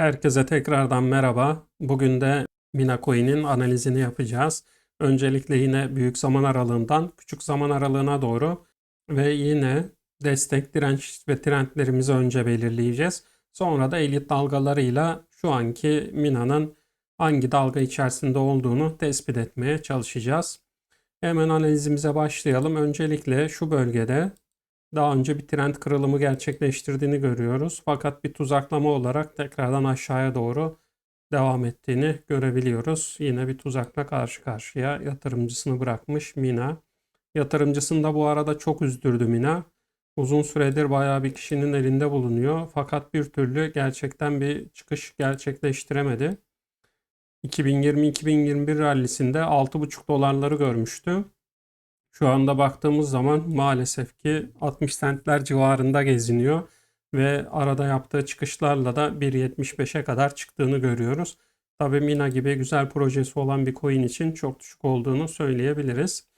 Herkese tekrardan merhaba. Bugün de Mina Coin'in analizini yapacağız. Öncelikle yine büyük zaman aralığından küçük zaman aralığına doğru ve yine destek, direnç ve trendlerimizi önce belirleyeceğiz. Sonra da elit dalgalarıyla şu anki Mina'nın hangi dalga içerisinde olduğunu tespit etmeye çalışacağız. Hemen analizimize başlayalım. Öncelikle şu bölgede daha önce bir trend kırılımı gerçekleştirdiğini görüyoruz. Fakat bir tuzaklama olarak tekrardan aşağıya doğru devam ettiğini görebiliyoruz. Yine bir tuzakla karşı karşıya yatırımcısını bırakmış Mina. Yatırımcısını da bu arada çok üzdürdü Mina. Uzun süredir bayağı bir kişinin elinde bulunuyor. Fakat bir türlü gerçekten bir çıkış gerçekleştiremedi. 2020-2021 rallisinde 6,5 dolarları görmüştü. Şu anda baktığımız zaman maalesef ki 60 centler civarında geziniyor ve arada yaptığı çıkışlarla da 1.75'e kadar çıktığını görüyoruz. Tabii Mina gibi güzel projesi olan bir coin için çok düşük olduğunu söyleyebiliriz.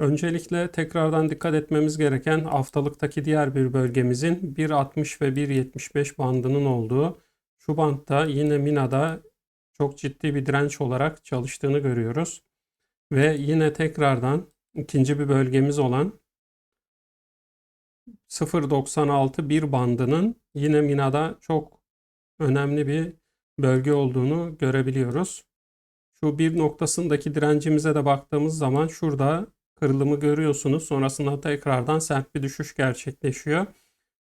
Öncelikle tekrardan dikkat etmemiz gereken haftalıktaki diğer bir bölgemizin 1.60 ve 1.75 bandının olduğu şu bantta yine Mina'da çok ciddi bir direnç olarak çalıştığını görüyoruz. Ve yine tekrardan ikinci bir bölgemiz olan 0.96 bir bandının yine Mina'da çok önemli bir bölge olduğunu görebiliyoruz. Şu bir noktasındaki direncimize de baktığımız zaman şurada kırılımı görüyorsunuz. Sonrasında tekrardan sert bir düşüş gerçekleşiyor.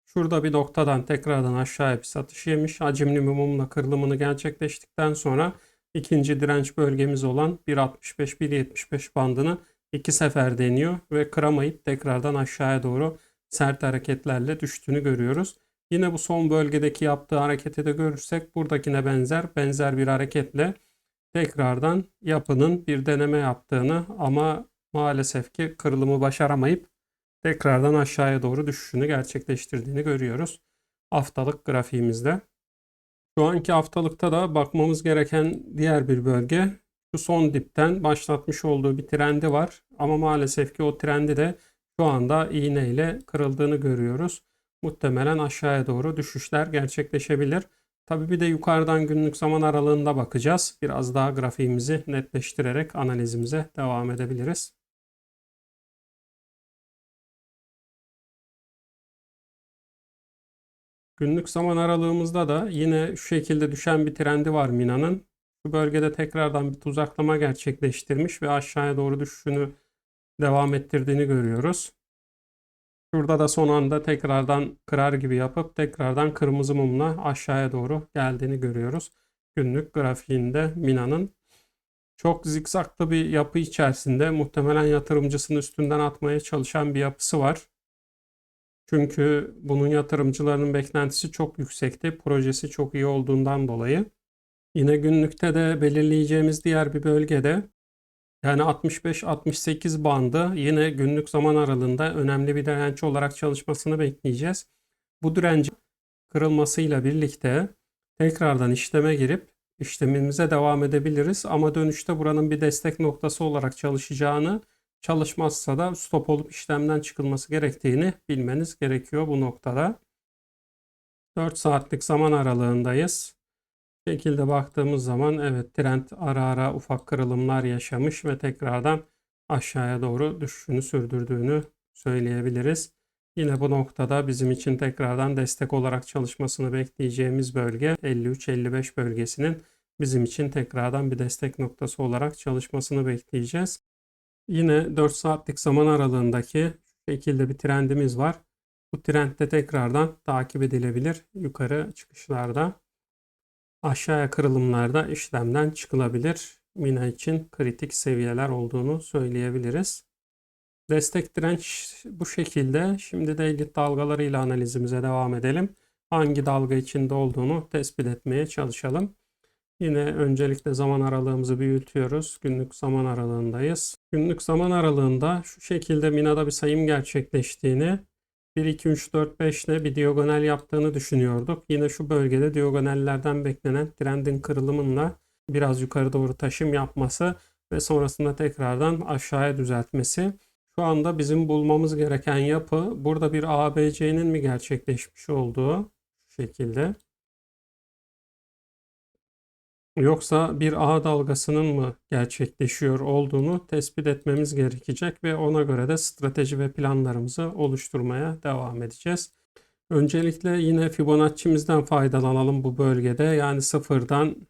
Şurada bir noktadan tekrardan aşağıya bir satış yemiş. Hacimli mumla kırılımını gerçekleştikten sonra ikinci direnç bölgemiz olan 1.65-1.75 bandını iki sefer deniyor ve kıramayıp tekrardan aşağıya doğru sert hareketlerle düştüğünü görüyoruz. Yine bu son bölgedeki yaptığı hareketi de görürsek buradakine benzer benzer bir hareketle tekrardan yapının bir deneme yaptığını ama maalesef ki kırılımı başaramayıp tekrardan aşağıya doğru düşüşünü gerçekleştirdiğini görüyoruz. Haftalık grafiğimizde. Şu anki haftalıkta da bakmamız gereken diğer bir bölge şu son dipten başlatmış olduğu bir trendi var. Ama maalesef ki o trendi de şu anda iğne ile kırıldığını görüyoruz. Muhtemelen aşağıya doğru düşüşler gerçekleşebilir. Tabii bir de yukarıdan günlük zaman aralığında bakacağız. Biraz daha grafiğimizi netleştirerek analizimize devam edebiliriz. Günlük zaman aralığımızda da yine şu şekilde düşen bir trendi var Mina'nın. Bu bölgede tekrardan bir tuzaklama gerçekleştirmiş ve aşağıya doğru düşüşünü devam ettirdiğini görüyoruz. Şurada da son anda tekrardan kırar gibi yapıp tekrardan kırmızı mumla aşağıya doğru geldiğini görüyoruz. Günlük grafiğinde Mina'nın çok zikzaklı bir yapı içerisinde muhtemelen yatırımcısının üstünden atmaya çalışan bir yapısı var. Çünkü bunun yatırımcılarının beklentisi çok yüksekti. Projesi çok iyi olduğundan dolayı. Yine günlükte de belirleyeceğimiz diğer bir bölgede yani 65-68 bandı yine günlük zaman aralığında önemli bir direnç olarak çalışmasını bekleyeceğiz. Bu direncin kırılmasıyla birlikte tekrardan işleme girip işlemimize devam edebiliriz. Ama dönüşte buranın bir destek noktası olarak çalışacağını çalışmazsa da stop olup işlemden çıkılması gerektiğini bilmeniz gerekiyor bu noktada. 4 saatlik zaman aralığındayız şekilde baktığımız zaman evet trend ara ara ufak kırılımlar yaşamış ve tekrardan aşağıya doğru düşüşünü sürdürdüğünü söyleyebiliriz. Yine bu noktada bizim için tekrardan destek olarak çalışmasını bekleyeceğimiz bölge 53-55 bölgesinin bizim için tekrardan bir destek noktası olarak çalışmasını bekleyeceğiz. Yine 4 saatlik zaman aralığındaki şekilde bir trendimiz var. Bu trend de tekrardan takip edilebilir yukarı çıkışlarda aşağıya kırılımlarda işlemden çıkılabilir. Mina için kritik seviyeler olduğunu söyleyebiliriz. Destek direnç bu şekilde. Şimdi de elit dalgalarıyla analizimize devam edelim. Hangi dalga içinde olduğunu tespit etmeye çalışalım. Yine öncelikle zaman aralığımızı büyütüyoruz. Günlük zaman aralığındayız. Günlük zaman aralığında şu şekilde Mina'da bir sayım gerçekleştiğini 1, 2, 3, 4, 5 ile bir diagonal yaptığını düşünüyorduk. Yine şu bölgede diagonallerden beklenen trendin kırılımınla biraz yukarı doğru taşım yapması ve sonrasında tekrardan aşağıya düzeltmesi. Şu anda bizim bulmamız gereken yapı burada bir ABC'nin mi gerçekleşmiş olduğu şekilde. Yoksa bir A dalgasının mı gerçekleşiyor olduğunu tespit etmemiz gerekecek ve ona göre de strateji ve planlarımızı oluşturmaya devam edeceğiz. Öncelikle yine Fibonacci'mizden faydalanalım bu bölgede. Yani sıfırdan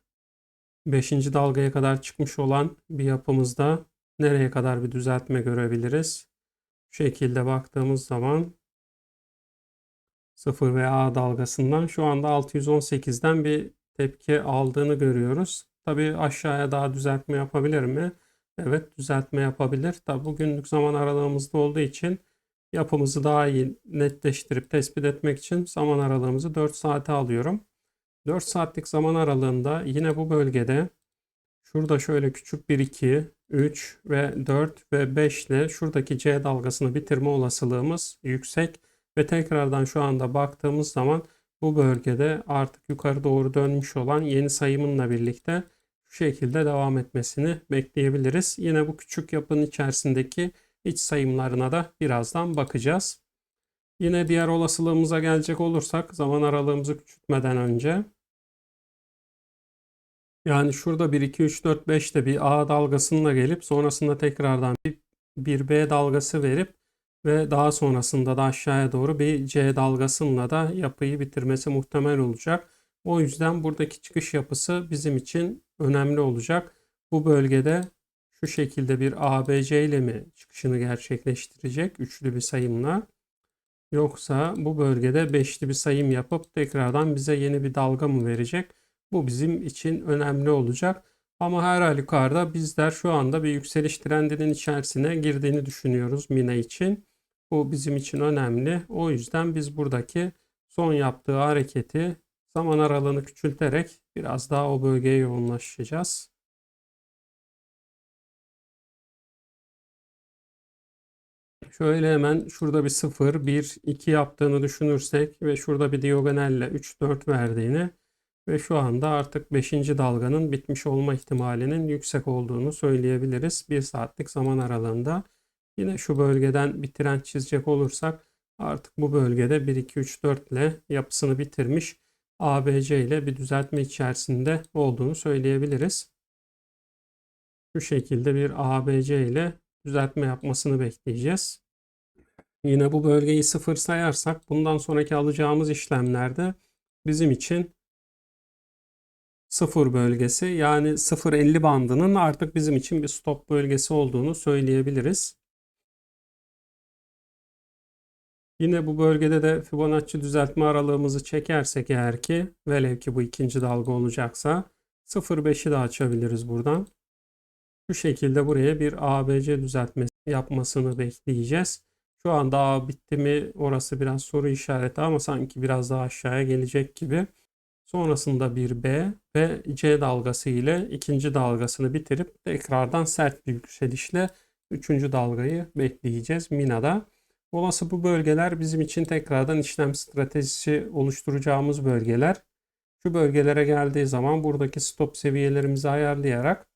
5. dalgaya kadar çıkmış olan bir yapımızda nereye kadar bir düzeltme görebiliriz? Şu şekilde baktığımız zaman 0 ve A dalgasından şu anda 618'den bir tepki aldığını görüyoruz. Tabii aşağıya daha düzeltme yapabilir mi? Evet düzeltme yapabilir. Tabii bugünlük zaman aralığımızda olduğu için yapımızı daha iyi netleştirip tespit etmek için zaman aralığımızı 4 saate alıyorum. 4 saatlik zaman aralığında yine bu bölgede şurada şöyle küçük 1, 2, 3 ve 4 ve 5 ile şuradaki C dalgasını bitirme olasılığımız yüksek ve tekrardan şu anda baktığımız zaman bu bölgede artık yukarı doğru dönmüş olan yeni sayımınla birlikte şu şekilde devam etmesini bekleyebiliriz. Yine bu küçük yapının içerisindeki iç sayımlarına da birazdan bakacağız. Yine diğer olasılığımıza gelecek olursak zaman aralığımızı küçültmeden önce yani şurada 1, 2, 3, 4, 5'te bir A dalgasıyla gelip sonrasında tekrardan bir, bir B dalgası verip ve daha sonrasında da aşağıya doğru bir C dalgasıyla da yapıyı bitirmesi muhtemel olacak. O yüzden buradaki çıkış yapısı bizim için önemli olacak. Bu bölgede şu şekilde bir ABC ile mi çıkışını gerçekleştirecek üçlü bir sayımla yoksa bu bölgede beşli bir sayım yapıp tekrardan bize yeni bir dalga mı verecek? Bu bizim için önemli olacak. Ama her halükarda bizler şu anda bir yükseliş trendinin içerisine girdiğini düşünüyoruz Mina için. Bu bizim için önemli. O yüzden biz buradaki son yaptığı hareketi zaman aralığını küçülterek biraz daha o bölgeye yoğunlaşacağız. Şöyle hemen şurada bir 0, 1, 2 yaptığını düşünürsek ve şurada bir diagonelle 3, 4 verdiğini ve şu anda artık 5. dalganın bitmiş olma ihtimalinin yüksek olduğunu söyleyebiliriz. 1 saatlik zaman aralığında. Yine şu bölgeden bir trend çizecek olursak artık bu bölgede 1, 2, 3, 4 ile yapısını bitirmiş ABC ile bir düzeltme içerisinde olduğunu söyleyebiliriz. Şu şekilde bir ABC ile düzeltme yapmasını bekleyeceğiz. Yine bu bölgeyi sıfır sayarsak bundan sonraki alacağımız işlemlerde bizim için sıfır bölgesi yani 0.50 bandının artık bizim için bir stop bölgesi olduğunu söyleyebiliriz. Yine bu bölgede de Fibonacci düzeltme aralığımızı çekersek eğer ki velev ki bu ikinci dalga olacaksa 0.5'i de açabiliriz buradan. Şu şekilde buraya bir ABC düzeltmesi yapmasını bekleyeceğiz. Şu anda A bitti mi orası biraz soru işareti ama sanki biraz daha aşağıya gelecek gibi. Sonrasında bir B ve C dalgası ile ikinci dalgasını bitirip tekrardan sert bir yükselişle üçüncü dalgayı bekleyeceğiz Mina'da. Olası bu bölgeler bizim için tekrardan işlem stratejisi oluşturacağımız bölgeler. Şu bölgelere geldiği zaman buradaki stop seviyelerimizi ayarlayarak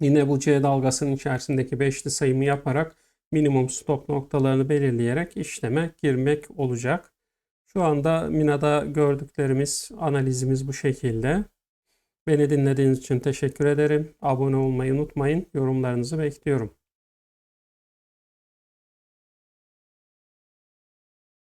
yine bu C dalgasının içerisindeki beşli sayımı yaparak minimum stop noktalarını belirleyerek işleme girmek olacak. Şu anda Mina'da gördüklerimiz, analizimiz bu şekilde. Beni dinlediğiniz için teşekkür ederim. Abone olmayı unutmayın. Yorumlarınızı bekliyorum.